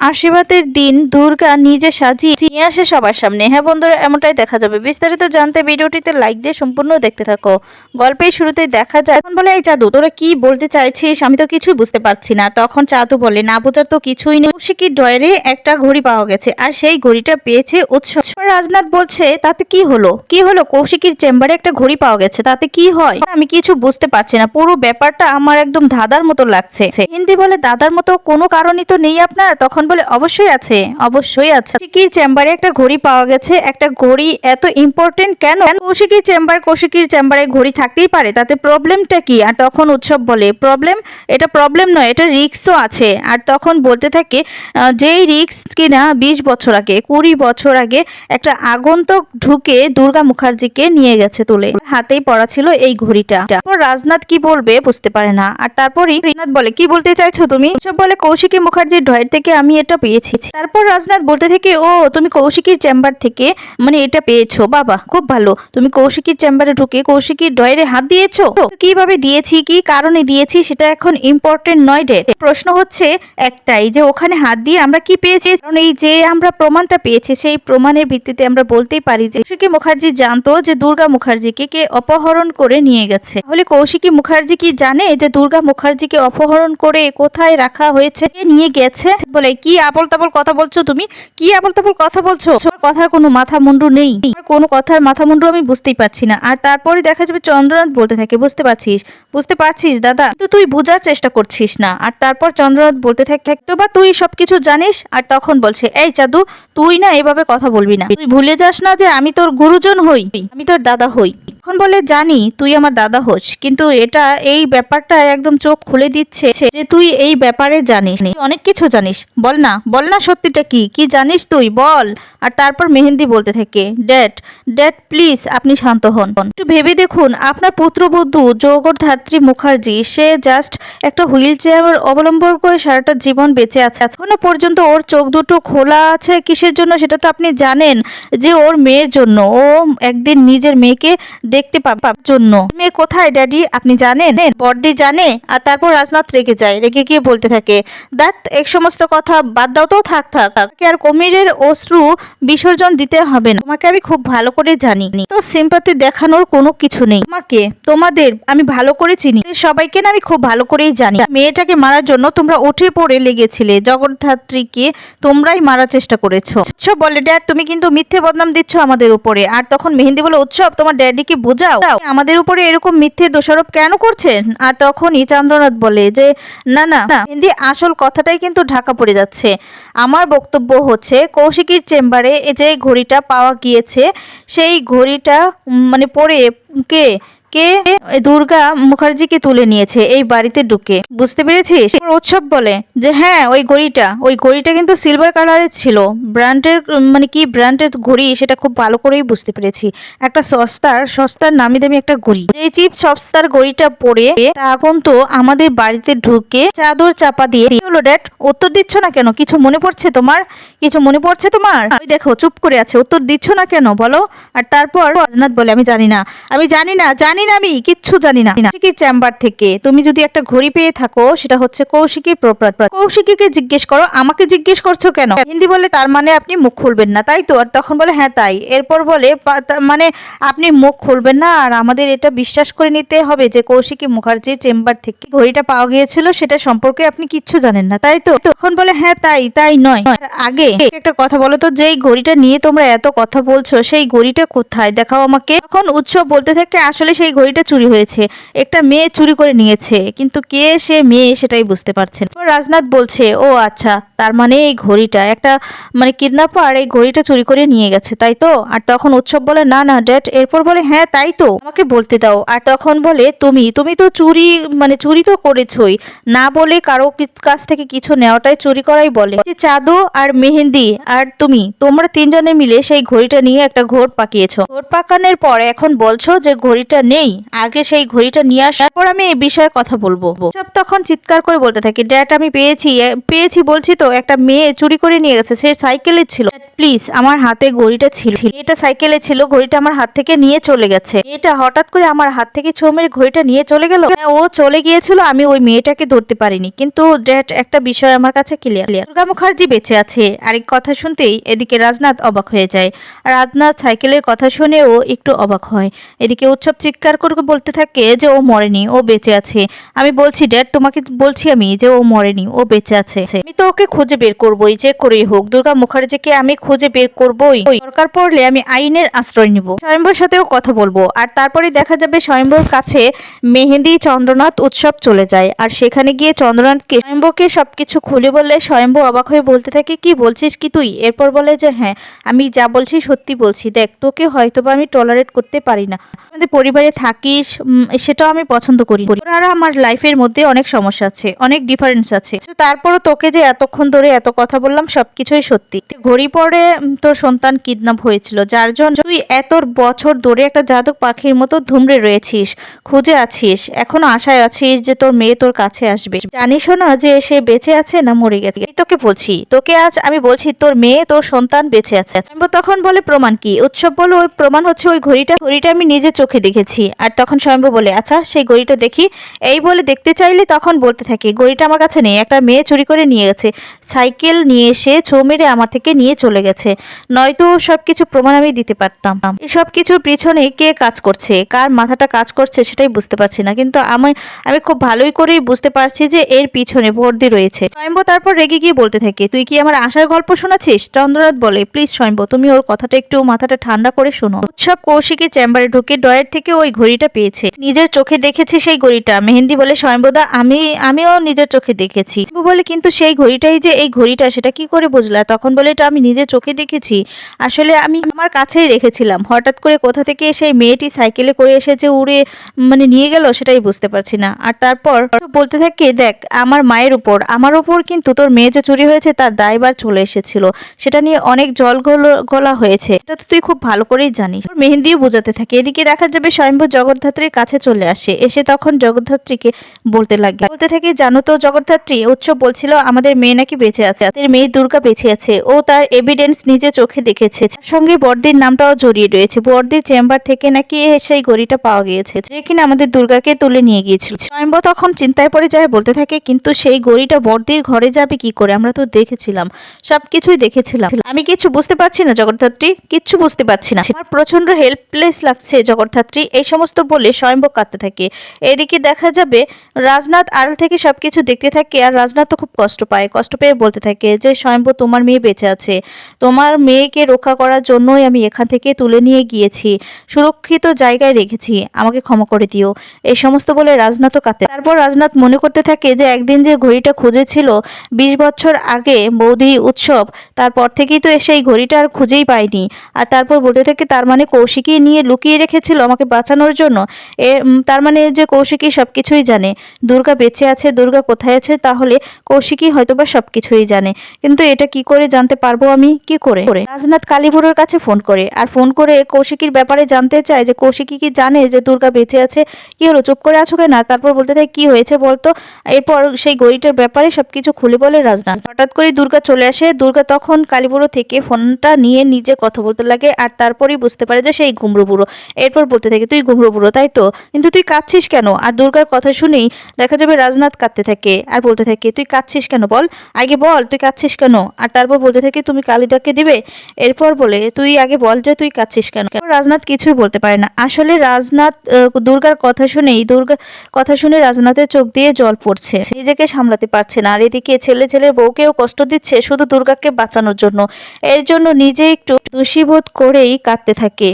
আশীর্বাদের দিন দুর্গা নিজে সাজিয়ে নিয়ে আসে সবার সামনে। হ্যাঁ বন্ধুরা, এমনটাই দেখা যাবে। বিস্তারিত জানতে ভিডিওটিতে লাইক দিয়ে সম্পূর্ণ দেখতে থাকো। গল্পের শুরুতেই দেখা যায়, তখন বলে, এই জাদু, তোরা কি বলতে চাইছিস? আমি তো কিছুই বুঝতে পারছি না। তখন চাদু বলে, না বোঝার তো কিছুই নেই। কৌশিকীর ডয়ারে একটা ঘড়ি পাওয়া গেছে আর সেই ঘড়িটা পেয়েছে উৎসব। রাজনাথ বলছে, তাতে কি হলো? কি হলো? কৌশিকীর চেম্বারে একটা ঘড়ি পাওয়া গেছে। তাতে কি হয়? আমি কিছু বুঝতে পারছি না। পুরো ব্যাপারটা আমার একদম ধাঁধার মতো লাগছে। হিন্দি বলে দাদার মতো কোনো কারণই তো নেই আপনার? তখন বলে, অবশ্যই আছে অবশ্যই আছে। কৌশিকীর চেম্বারে একটা ঘড়ি পাওয়া গেছে। একটা ঘড়ি এত ইম্পর্টেন্ট কেন? কৌশিকীর চেম্বার কৌশিকীর চেম্বারে ঘড়ি থাকতেই পারে, তাতে প্রবলেমটা কি? আর তখন উৎসব বলে প্রবলেম এটা প্রবলেম নয়, এটা রিক্সও আছে। আর তখন বলতে থাকে যেই রিক্স কিনা বিশ বছর আগে, কুড়ি বছর আগে একটা আগন্তুক ঢুকে দুর্গা মুখার্জিকে নিয়ে গেছে তুলে। হাতেই পড়া ছিল এই ঘড়িটা। তারপর রাজনাথ কি বলবে বুঝতে পারে না। আর তারপরই রাজনাথ বলে, কি বলতে চাইছো তুমি? সব বলে, কৌশিকী মুখার্জির ঢয়ের থেকে আমি এটা পেয়েছি। তারপর রাজনাথ বলতে থেকে, ও, তুমি কৌশিকীর চেম্বার থেকে মানে এটা পেয়েছ, বাবা, খুব ভালো। তুমি কৌশিকীর চেম্বারে ঢুকে কৌশিকীর ডয়েরে হাত দিয়েছ? কীভাবে দিয়েছি, কি কারণে দিয়েছি, সেটা এখন ইম্পর্টেন্ট নয় ডে প্রশ্ন হচ্ছে একটাই, যে ওখানে হাত দিয়ে আমরা কি পেয়েছি? কারণ এই যে আমরা প্রমাণটা পেয়েছি, সেই প্রমাণের ভিত্তিতে আমরা বলতেই পারি যে কৌশিকী মুখার্জি জানতো যে দুর্গা মুখার্জিকে কে অপহরণ করে নিয়ে গেছে। তাহলে কৌশিকী মুখার্জি কি জানে যে দুর্গা মুখার্জিকে অপহরণ করে কোথায় রাখা হয়েছে? নিয়ে গেছে? বলে কি আবল তাবল কথা বলছো তুমি? কি আবল তাবল কথা বলছো? কথার কোনো মাথা মুন্ডু নেই কোনো কথার মাথা মুন্ডু আমি বুঝতেই পারছি না। আর তারপরে দেখা যাবে চন্দ্রনাথ বলতে থাকে, বুঝতে পারছিস? বুঝতে পারছিস, দাদা? কিন্তু তুই বোঝার চেষ্টা করছিস না। আর তারপর চন্দ্রনাথ বলতে থাকে তো বা তুই সবকিছু জানিস? আর তখন বলছে, এই চাদু, তুই না এভাবে কথা বলবি না। তুই ভুলে যাস না যে আমি তোর গুরুজন হই। আমি তোর দাদা হই। এখন বলে, জানি, তুই আমার দাদা হোস, কিন্তু এটা, এই ব্যাপারটা একদম চোখ খুলে দিচ্ছে যে তুই এই ব্যাপারে জানিস অনেক কিছু জানিস। বল না বল না সত্যিটা কি? কি জানিস তুই? বল। আর তারপর মেহেন্দি বলতে থাকে, ড্যাড ড্যাড, প্লিজ আপনি শান্ত হন। একটু ভেবে দেখুন, আপনার পুত্রবধূ জগদ্ধাত্রী মুখার্জি, সে জাস্ট একটা হুইল চেয়ার অবলম্বন করে সারাটা জীবন বেঁচে আছে। এখনও পর্যন্ত ওর চোখ দুটো খোলা আছে কিসের জন্য সেটা তো আপনি জানেন যে ওর মেয়ের জন্য। ও একদিন নিজের মেয়েকে দেখতে পাবার জন্য। মেয়ে কোথায়, ড্যাডি? আপনি জানেন? বর্দি জানে, আর তারপর রাজনাথ রেগে যায়, রেগে গিয়ে বলতে থাকে, দেখ, এক সমস্ত কথা বাদ দাও তো, থাক থাক আর কমিরের অশ্রু বিসর্জন দিতে হবে না। তোমাকে আমি খুব ভালো করে জানি। তো সিম্পাতি দেখানোর কোনো কিছু নেই। তোমাকে, তোমাদের আমি ভালো করে চিনি। সবাইকে আমি খুব ভালো করেই জানি। মেয়েটাকে মারার জন্য তোমরা উঠে পড়ে লেগেছিলে। জগদ্ধাত্রীকে তোমরাই মারার চেষ্টা করেছ। বলে, ড্যাড, তুমি কিন্তু মিথ্যে বদনাম দিচ্ছ আমাদের উপরে। আর তখন মেহেন্দি বলে, উৎসব, তোমার ড্যাডিকে বোঝাও। আমাদের উপরে এরকম মিথ্যে দোষারোপ কেন করছেন? আর তখনই চন্দ্রনাথ বলে যে, না না হিন্দি আসল কথাটাই কিন্তু ঢাকা পড়ে যাচ্ছে। আমার বক্তব্য হচ্ছে, কৌশিকীর চেম্বারে যে ঘড়িটা পাওয়া গিয়েছে, সেই ঘড়িটা মানে পরে কে কে? দুর্গা মুখার্জিকে তুলে নিয়েছে এই বাড়িতে ঢুকে। বুঝতে পেরেছিস? উৎসব বলে যে হ্যাঁ ওই ঘড়িটা ওই ঘড়িটা কিন্তু সিলভার কালারের ছিল। ব্র্যান্ডের মানে কি ব্র্যান্ডের ঘড়ি সেটা খুব ভালো করেই বুঝতে পেরেছি। একটা সস্তার সস্তার নামি দামি একটা ঘড়ি। এই চিপ সস্তার ঘড়িটা পরে এখন তো আমাদের বাড়িতে ঢুকে চাদর চাপা দিয়ে হলো ড্যাড উত্তর দিচ্ছ না কেন? কিছু মনে পড়ছে তোমার? কিছু মনে পড়ছে তোমার? ওই দেখো, চুপ করে আছে। উত্তর দিচ্ছ না কেন বলো? আর তারপর রাজনাথ বলে, আমি জানি না। আমি জানি না, জানি না আমি, কিচ্ছু জানি না কৌশিকীর চেম্বার থেকে তুমি যদি একটা ঘড়ি পেয়ে থাকো, সেটা হচ্ছে কৌশিকীর প্রপার্টি কৌশিকীকে জিজ্ঞেস করো, আমাকে জিজ্ঞেস করছ কেন? হিন্দি বলে তার মানে আপনি মুখ খুলবেন না, তাই তো? আর তখন বলে হ্যাঁ তাই। এরপর বলে মানে আপনি মুখ খুলবেন না, আর আমাদের এটা বিশ্বাস করে নিতে হবে যে কৌশিকী মুখার্জির চেম্বার থেকে ঘড়িটা পাওয়া গিয়েছিল, সেটা সম্পর্কে আপনি কিচ্ছু জানেন না, তাই তো? তখন বলে হ্যাঁ তাই তাই নয়। আগে একটা কথা বলো তো, যেই ঘড়িটা নিয়ে তোমরা এত কথা বলছো, সেই ঘড়িটা কোথায়? দেখাও আমাকে। তখন উৎসব বলতে থাকে, আসলে সেই ঘড়িটা চুরি হয়েছে। একটা মেয়ে চুরি করে নিয়েছে, কিন্তু কে সে মেয়ে সেটাই বুঝতে পারছেন না। রাজনাথ বলছে, ও আচ্ছা তার মানে এই ঘড়িটা একটা মানে কিডন্যাপার এই ঘড়িটা চুরি করে নিয়ে গেছে, তাই তো? আর তখন উৎসব বলে, না না, ড্যাড, এরপর বলে হ্যাঁ তাই তো, আমাকে বলতে দাও। আর তখন বলে, তুমি তুমি তো চুরি মানে চুরি তো করেছই, না বলে কারও কাছ থেকে কিছু নেওয়াটাই চুরি করাই বলে। যে চাঁদো আর মেহেন্দি, আর তুমি, তোমরা তিনজনে মিলে সেই ঘড়িটা নিয়ে একটা ঘোর পাকিয়েছো। ঘোর পাকানোর পর এখন বলছো যে, ঘড়িটা নেই নেই আগে সেই ঘড়িটা নিয়ে আসার পর আমি এই বিষয়ে কথা বলব। সব তখন চিৎকার করে বলতে থাকি ড্যাড আমি পেয়েছি পেয়েছি বলছি তো একটা মেয়ে চুরি করে নিয়ে গেছে সে সাইকেলে ছিল। প্লিজ আমার হাতে ঘড়িটা ছিল। এটা সাইকেলে ছিল ঘড়িটা আমার হাত থেকে নিয়ে চলে গেছে। এটা হঠাৎ করে আমার হাত থেকে ছো মেরে ঘড়িটা নিয়ে চলে গেল। হ্যাঁ, ও চলে গিয়েছিল আমি ওই মেয়েটাকে ধরতে পারিনি। কিন্তু ড্যাড একটা বিষয় আমার কাছে ক্লিয়ার দুর্গা মুখার্জি বেঁচে আছে। আরেক কথা শুনতেই এদিকে রাজনাথ অবাক হয়ে যায়। রাজনাথ সাইকেলের কথা শুনেও একটু অবাক হয়। এদিকে উৎসব চিৎকার করে বলতে থাকে যে ও মরেনি, ও বেঁচে আছে। আমি বলছি, ড্যাড, তোমাকে বলছি আমি যে ও মরেনি, ও বেঁচে আছে। আমি তো ওকে খুঁজে বের করবোই, যে করেই হোক। দুর্গা মুখার্জিকে আমি খুঁজে বের করবোই। দরকার পড়লে আমি আইনের আশ্রয় নিব। স্বয়ম্বর সাথেও কথা বলব। আর তারপরে দেখা যাবে স্বয়ম্বর কাছে মেহেন্দি, চন্দ্রনাথ উৎসব চলে যায়। আর সেখানে গিয়ে চন্দ্রনাথকে স্বয়ম্বরকে সবকিছু খুলে বললে স্বয়ম্বর অবাক হয়ে বলতে থাকে, কি বলছিস কি তুই? এরপর বলে যে হ্যাঁ আমি যা বলছি সত্যি বলছি। দেখ, তোকে হয়তোবা আমি টলারেট করতে পারি না। আমাদের পরিবারে থাকিস সেটাও আমি পছন্দ করি। আর আমার লাইফের মধ্যে অনেক সমস্যা আছে, অনেক ডিফারেন্স আছে। তারপরও তোকে যে এতক্ষণ ধরে এত কথা বললাম, সবকিছুই সত্যি। ঘড়ি পরে তোর সন্তান কিডন্যাপ হয়েছিল, যার জন্য তুই এত বছর ধরে একটা জাদক পাখির মতো ধুমড়ে রয়েছিস, খুঁজে আছিস, এখনও আশায় আছিস যে তোর মেয়ে তোর কাছে আসবে। জানিসও না যে সে বেঁচে আছে না মরে গেছে? তোকে বলছি, তোকে আজ আমি বলছি, তোর মেয়ে, তোর সন্তান বেঁচে আছে। তখন বলে প্রমাণ কি? উৎসব বলে ওই প্রমাণ হচ্ছে ওই ঘড়িটা ঘড়িটা আমি নিজে চোখে দেখেছি। আর তখন স্বয়ম্ভু বলে আচ্ছা সেই ঘড়িটা দেখি। এই বলে দেখতে চাইলে তখন বলতে থাকি ঘড়িটা আমার কাছে নেই, একটা মেয়ে চুরি করে নিয়ে গেছে। সাইকেল নিয়ে এসে ছো মেরে আমার থেকে নিয়ে চলে গেছে। নয়তো সবকিছু প্রমাণ আমি দিতে পারতাম। এই সব কিছুর পিছনে কে কাজ করছে, কার মাথাটা কাজ করছে সেটাই বুঝতে পারছি না। কিন্তু আমি আমি খুব ভালোই করেই বুঝতে পারছি যে এর পিছনে বর্দি রয়েছে। স্বয়ম্ভ তারপর রেগে গিয়ে বলতে থাকে, তুই কি আমার আশার গল্প শোনাচ্ছিস? চন্দ্রনাথ বলে, প্লিজ স্বয়ম্ভ, তুমি ওর কথাটা একটু মাথাটা ঠান্ডা করে শোনো। উৎসব কৌশিকের চেম্বারে ঢুকে ডয়ের থেকে ওই ঘড়িটা পেয়েছে। নিজের চোখে দেখেছি সেই ঘড়িটা। মেহেন্দি বলে, স্বয়ম্ভদা, আমি, আমিও নিজের চোখে দেখেছি। বলে, কিন্তু সেই ঘড়িটাই যে এই ঘড়িটা, সেটা কি করে বুঝলা? তখন বলে, এটা আমি নিজের চোখে দেখেছি। আসলে আমি আমার কাছেই রেখেছিলাম। হঠাৎ করে কোথা থেকে সেই মেয়েটি সাইকেলে করে এসে যে উড়ে মানে নিয়ে গেল, সেটাই বুঝতে পারছি না। আর তারপর বলতে থাকে, দেখ, আমার মায়ের উপর, আমার উপর কিন্তু তোর মেয়ে যে চুরি হয়েছে, তার দায়বার চলে এসেছিল। সেটা নিয়ে অনেক জল গল- গলা হয়েছে। সেটা তো তুই খুব ভালো করেই জানিস। মেহেন্দিও বোঝাতে থাকে। এদিকে দেখা যাবে, স্বয়ম্ভু জগদ্ধাত্রীর কাছে চলে আসে। এসে তখন জগদ্ধাত্রীকে বলতে লাগে বলতে থাকে, জানো তো জগদ্ধাত্রী উৎসব বলছিল আমাদের মেয়ে নাকি বেঁচে আছে। তাদের মেয়ে দুর্গা বেঁচে আছে। ও তার এভিডেন্স নিজে চোখে দেখেছে। সঙ্গে বর্দির নামটাও জড়িয়ে রয়েছে। বর্দির চেম্বার থেকে নাকি সেই ঘড়িটা পাওয়া গিয়েছে। যে কিনা আমাদের দুর্গাকে তুলে নিয়ে গিয়েছিল। স্বয়ম্ভ তখন চিন্তায় পড়ে যায়, বলতে থাকে, কিন্তু সেই ঘড়িটা বর্দির ঘরে যাবে কি করে? আমরা তো দেখেছিলাম। সবকিছুই দেখেছিলাম। আমি কিছু বুঝতে পারছি না জগদ্ধাত্রী, কিচ্ছু বুঝতে পারছি না। আমার প্রচণ্ড হেল্পলেস লাগছে জগদ্ধাত্রী। এই সমস্ত বলে স্বয়ম্ভ কাঁদতে থাকে। এদিকে দেখা যাবে, রাজনাথ আড়াল থেকে সবকিছু দেখতে থাকে আর রাজনাথ তো খুব কষ্ট পায়। কষ্ট পেয়ে বলতে থাকে যে, স্বয়ম্ভ, তোমার মেয়ে বেঁচে আছে। তোমার মেয়েকে রক্ষা করার জন্যই আমি এখান থেকে তুলে নিয়ে গিয়েছি। সুরক্ষিত জায়গায় রেখেছি। আমাকে ক্ষমা করে দিও। এই সমস্ত বলে রাজনাথও কাঁদে তারপর রাজনাথ মনে করতে থাকে যে, একদিন যে ঘড়িটা খুঁজেছিল, বিশ বছর আগে বৌদি উৎসব, তারপর থেকেই তো সেই ঘড়িটা আর খুঁজেই পাইনি। আর তারপর বলতে থাকে, তার মানে কৌশিকী নিয়ে লুকিয়ে রেখেছিল, আমাকে বাঁচানোর জন্য। এ তার মানে যে কৌশিকী সব কিছুই জানে। দুর্গা বেঁচে আছে, দুর্গা কোথায় আছে, তাহলে কৌশিকী হয়তোবা সব কিছুই জানে। কিন্তু এটা কি করে জানতে পারব আমি? কি করে? রাজনাথ কালীবুড়োর কাছে ফোন করে। আর ফোন করে কৌশিকীর ব্যাপারে জানতে চায় যে কৌশিকী কি জানে যে দুর্গা বেঁচে আছে? কি হলো, চুপ করে আছো কেন? তারপর বলতে থাকে, কি হয়েছে বলতো? এরপর সেই গড়িটার ব্যাপারে সবকিছু খুলে বলে রাজনাথ। হঠাৎ করে দুর্গা চলে আসে। দুর্গা তখন কালীবুড়ো থেকে ফোনটা নিয়ে নিজে কথা বলতে লাগে। আর তারপরেই বুঝতে পারে যে সেই ঘুমরো বুড়ো এরপর বলতে থাকে, তুই ঘুমরো বুড়ো তাই তো? কিন্তু তুই কাঁদছিস কেন? আর দুর্গার কথা শুনেই দেখা যাবে রাজনাথ কাঁদতে থাকে আর বলতে থাকে, তুই কাঁদছিস কেন বল? আগে বল, তুই কাঁদছিস কেন? আর তারপর বলতে থাকে, তুমি কালিদাকে দিবে? এরপর বলে, তুই আগে বল যে তুই কাঁদছিস কেন? রাজনাথ কিছুই বলতে পারে না। আসলে রাজনাথ দুর্গার কথা শুনেই, দুর্গা কথা শুনে রাজনাথের চোখ দিয়ে জল পড়ছে। নিজেকে সামলাতে পারছে না। আর এদিকে ছেলে ছেলের বউকেও কষ্ট দিচ্ছে শুধু দুর্গাকে বাঁচানোর জন্য। এর জন্য নিজে একটু দোষীবোধ করেই কাঁদতে থাকে।